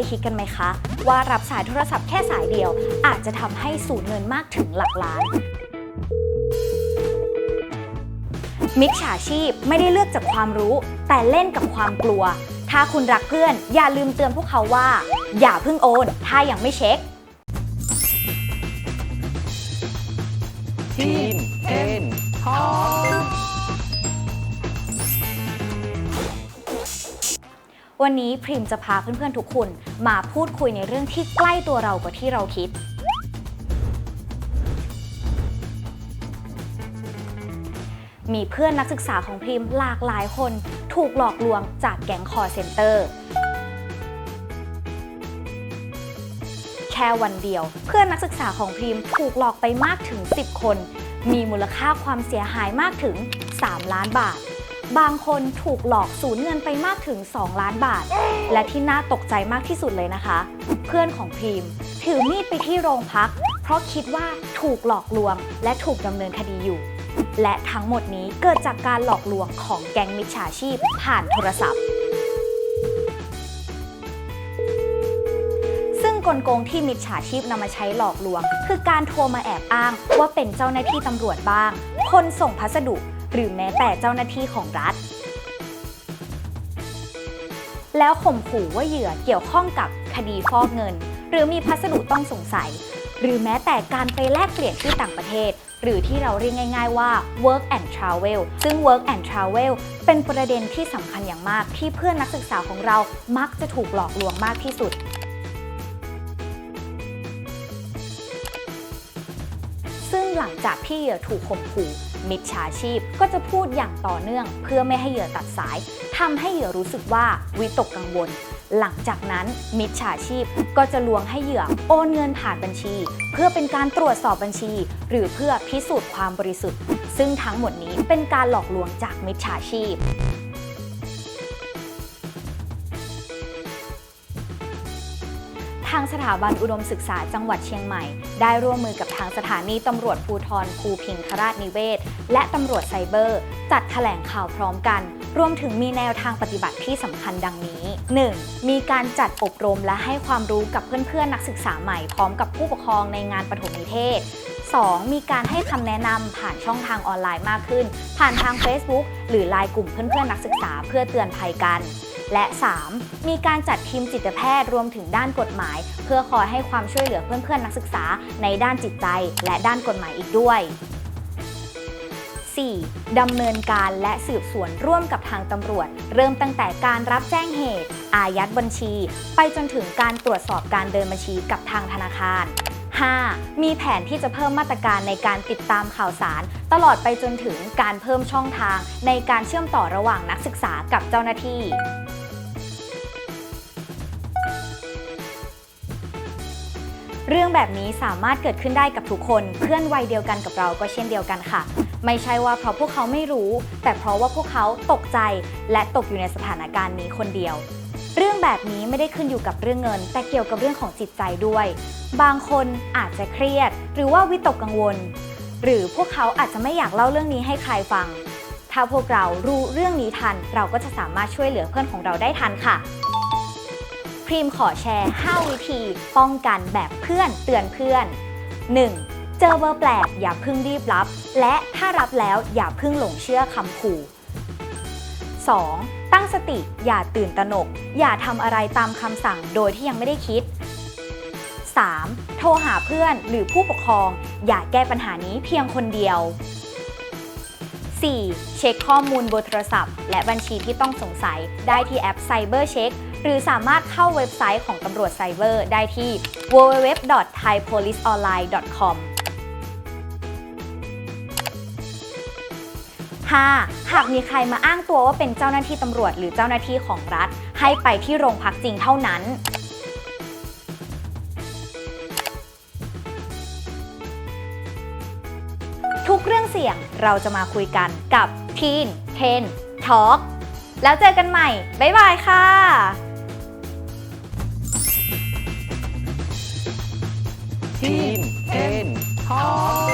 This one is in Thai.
ยคิดกันไหมคะ ว่ารับสายโทรศัพท์แค่สายเดียว อาจจะทำให้สูญเงินมากถึงหลักล้าน มิจฉาชีพไม่ได้เลือกจากความรู้ แต่เล่นกับความกลัว ถ้าคุณรักเพื่อน อย่าลืมเตือนพวกเขาว่า อย่าเพิ่งโอน ถ้ายังไม่เช็ค ทีมเอ็นทอ วันนี้พริมจะพาเพื่อนๆทุกคนมาพูดคุยในเรื่องที่ใกล้ตัวเรากว่าที่เราคิด มีเพื่อนนักศึกษาของพริมหลากหลายคนถูกหลอกลวงจากแก๊งคอร์เซ็นเตอร์ แค่วันเดียว เพื่อนนักศึกษาของพริมถูกหลอกไปมากถึง 10 คน มีมูลค่าความเสียหายมากถึง 3 ล้านบาท บางคนถูกหลอกสูญเงินไปมากถึง 2 ล้านบาท และที่น่าตกใจมากที่สุดเลยนะคะ เพื่อนของพิมถือมีดไปที่โรงพัก เพราะคิดว่าถูกหลอกลวง และถูกดำเนินคดีอยู่ และทั้งหมดนี้เกิดจากการหลอกลวงของแก๊งมิจฉาชีพ ผ่านโทรศัพท์ซึ่งกลโกงที่มิจฉาชีพนำมาใช้หลอกลวง คือการโทรมาแอบอ้างว่าเป็นเจ้าหน้าที่ตำรวจบ้าง คนส่งพัสดุ หรือแม้แต่เจ้าหน้าที่ของรัฐ แล้วข่มขู่ว่าเหยื่อเกี่ยวข้องกับคดีฟอกเงิน หรือมีพัสดุต้องสงสัย หรือแม้แต่การไปแลกเปลี่ยนที่ต่างประเทศ หรือที่เราเรียกง่าย ๆ ว่า work and travel ซึ่ง work and travel เป็นประเด็นที่สำคัญอย่างมากที่เพื่อนนักศึกษาของเรามักจะถูกหลอกลวงมากที่สุดซึ่งหลังจากที่เหยื่อถูกข่มขู่ มิจฉาชีพ ก็จะพูดอย่างต่อเนื่อง เพื่อไม่ให้เหยื่อตัดสายทำให้เหยื่อรู้สึกว่าวิตกกังวล หลังจากนั้นมิจฉาชีพก็จะลวงให้เหยื่อโอนเงินผ่านบัญชี เพื่อเป็นการตรวจสอบบัญชี หรือเพื่อพิสูจน์ความบริสุทธิ์ ซึ่งทั้งหมดนี้เป็นการหลอกลวงจากมิจฉาชีพ ทางสถาบันอุดมศึกษาจังหวัดเชียงใหม่ ได้ร่วมมือกับทางสถานีตำรวจภูทรภูพิงคราชนิเวศ และตำรวจไซเบอร์ จัดแถลงข่าวพร้อมกัน รวมถึงมีแนวทางปฏิบัติที่สำคัญดังนี้ 1. มีการจัดอบรมและให้ความรู้กับเพื่อนๆนักศึกษาใหม่พร้อมกับผู้ปกครองในงานปฐมนิเทศ 2. มีการให้คำแนะนำผ่านช่องทางออนไลน์มากขึ้น ผ่านทาง Facebook หรือไลน์กลุ่มเพื่อนๆนักศึกษาเพื่อเตือนภัยกัน และ 3. มีการจัดทีมจิตแพทย์รวมถึงด้านกฎหมาย เพื่อคอยให้ความช่วยเหลือเพื่อนๆนักศึกษาในด้านจิตใจ และด้านกฎหมายอีกด้วย 4. ดำเนินการและสืบสวนร่วมกับทางตำรวจ เริ่มตั้งแต่การรับแจ้งเหตุ อายัดบัญชี ไปจนถึงการตรวจสอบการเดินบัญชีกับทางธนาคาร 5. มีแผนที่จะเพิ่มมาตรการในการติดตามข่าวสาร ตลอดไปจนถึงการเพิ่มช่องทางในการเชื่อมต่อระหว่างนักศึกษากับเจ้าหน้าที่ เรื่องแบบนี้สามารถเกิดขึ้นได้กับทุกคน เพื่อนวัยเดียวกันกับเราก็เช่นเดียวกันค่ะ ไม่ใช่ว่าเพราะพวกเขาไม่รู้ แต่เพราะว่าพวกเขาตกใจและตกอยู่ในสถานการณ์นี้คนเดียว เรื่องแบบนี้ไม่ได้ขึ้นอยู่กับเรื่องเงิน แต่เกี่ยวกับเรื่องของจิตใจด้วย บางคนอาจจะเครียด หรือว่าวิตกกังวล หรือพวกเขาอาจจะไม่อยากเล่าเรื่องนี้ให้ใครฟัง ถ้าพวกเรารู้เรื่องนี้ทัน เราก็จะสามารถช่วยเหลือเพื่อนของเราได้ทันค่ะ พรีมขอแชร์ 5 วิธี ป้องกันแบบเพื่อนเตือนเพื่อน 1. เจอเบอร์แปลกอย่าเพึ่งรีบรับ และถ้ารับแล้วอย่าเพึ่งหลงเชื่อคำขู่ 2. ตั้งสติอย่าตื่นตระหนก อย่าทำอะไรตามคำสั่งโดยที่ยังไม่ได้คิด 3. โทรหาเพื่อนหรือผู้ปกครอง อย่าแก้ปัญหานี้เพียงคนเดียว 4. เช็คข้อมูลบนโทรศัพท์ และบัญชีที่ต้องสงสัยได้ที่แอป Cyber Check หรือสามารถเข้าเว็บไซต์ของตำรวจไซเบอร์ได้ที่ www.thaipoliceonline.com 5. หากมีใครมาอ้างตัวว่าเป็นเจ้าหน้าที่ตำรวจหรือเจ้าหน้าที่ของรัฐ ให้ไปที่โรงพักจริงเท่านั้น ทุกเรื่องเสี่ยงเราจะมาคุยกันกับ Teen 10 Talk แล้วเจอกันใหม่ บ๊ายบายค่ะ ทีมเอ็นทอ